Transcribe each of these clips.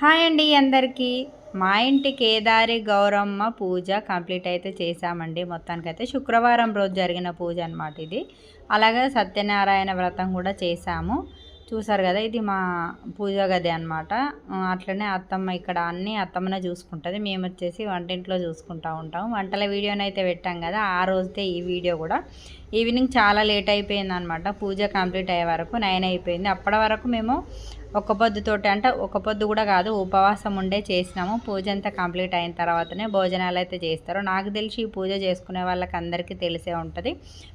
Hi అండి అందరికీ. మా ఇంటి కేదారి గౌరమ్మ పూజ కంప్లీట్ అయితే చేశామండి. మొత్తానికైతే శుక్రవారం రోజు జరిగిన పూజ అనమాట ఇది. అలాగే సత్యనారాయణ వ్రతం కూడా చేశాము. చూసారు కదా ఇది మా పూజ గది అనమాట అట్లనే అత్తమ్మ ఇక్కడ అన్ని అత్తమ్మనే చూసుకుంటుంది. మేము వచ్చేసి వంటింట్లో చూసుకుంటూ ఉంటాం వంటల వీడియోనైతే పెట్టాం కదా ఆ రోజుతే ఈ వీడియో కూడా. ఈవినింగ్ చాలా లేట్ అయిపోయింది అనమాట పూజ కంప్లీట్ అయ్యే వరకు నైన్ అయిపోయింది. అప్పటి వరకు మేము ఒక పొద్దుతోటి అంటే ఒక పొద్దు కూడా కాదు ఉపవాసం ఉండే చేసినాము. పూజ అంతా కంప్లీట్ అయిన తర్వాతనే భోజనాలు అయితే చేస్తారు. నాకు తెలిసి ఈ పూజ చేసుకునే వాళ్ళకి అందరికీ తెలిసే ఉంటుంది.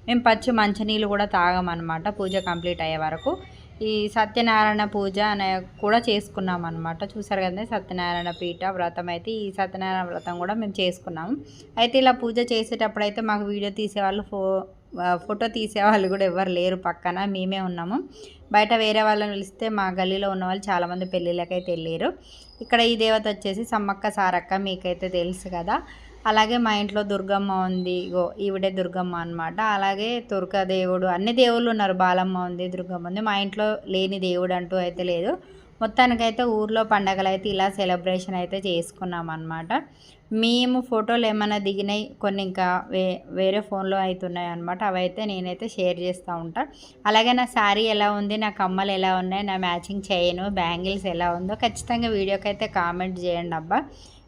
మేము పచ్చి మంచినీళ్ళు కూడా తాగమన్నమాట పూజ కంప్లీట్ అయ్యే వరకు. ఈ సత్యనారాయణ పూజ అనే కూడా చేసుకున్నాం అనమాట చూసారు కదా సత్యనారాయణ పీఠ వ్రతం అయితే ఈ సత్యనారాయణ వ్రతం కూడా మేము చేసుకున్నాము అయితే ఇలా పూజ చేసేటప్పుడు అయితే మాకు వీడియో తీసేవాళ్ళు ఫో ఫోటో తీసేవాళ్ళు కూడా ఎవరు లేరు పక్కన మేమే ఉన్నాము. బయట వేరే వాళ్ళని పిలిస్తే మా గల్లీలో ఉన్న వాళ్ళు చాలామంది పెళ్ళిళ్ళకైతే వెళ్ళారు ఇక్కడ ఈ దేవత వచ్చేసి సమ్మక్క సారక్క మీకైతే తెలుసు కదా. అలాగే మా ఇంట్లో దుర్గమ్మ ఉంది ఇగో ఈవిడే దుర్గమ్మ అనమాట అలాగే దుర్గాదేవుడు అన్ని దేవుళ్ళు ఉన్నారు. బాలమ్మ ఉంది దుర్గమ్మ ఉంది. మా ఇంట్లో లేని దేవుడు అంటూ అయితే లేదు. మొత్తానికైతే ఊర్లో పండగలు అయితే ఇలా సెలబ్రేషన్ అయితే చేసుకున్నాం అనమాట మేము ఫోటోలు ఏమైనా దిగినాయి కొన్ని ఇంకా వే వేరే ఫోన్లో అవుతున్నాయి అనమాట అవైతే నేనైతే షేర్ చేస్తూ ఉంటాను అలాగే నా శారీ ఎలా ఉంది నా కమ్మలు ఎలా ఉన్నాయి నా మ్యాచింగ్ చేయను బ్యాంగిల్స్ ఎలా ఉందో ఖచ్చితంగా వీడియోకి అయితే కామెంట్ చేయండి అబ్బా.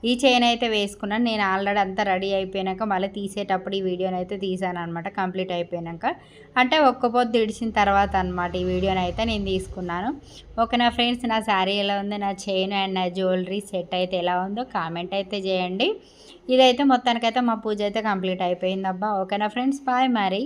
ఈ చైన్ అయితే వేసుకున్నాను నేను ఆల్రెడీ అంతా రెడీ అయిపోయాక మళ్ళీ తీసేటప్పుడు ఈ వీడియోని అయితే తీసాను అనమాట కంప్లీట్ అయిపోయాక అంటే ఒక్క పొద్దు ఇడిచిన తర్వాత అనమాట ఈ వీడియోని అయితే నేను తీసుకున్నాను. ఓకే నా ఫ్రెండ్స్ నా శారీ ఎలా ఉంది? నా చైన్ అండ్ నా జ్యువెలరీ సెట్ అయితే ఎలా ఉందో కామెంట్ అయితే చేయండి. ఇదైతే మొత్తానికైతే మా పూజ అయితే కంప్లీట్ అయిపోయిందబ్బా. ఓకేనా ఫ్రెండ్స్ బాయ్ మరి.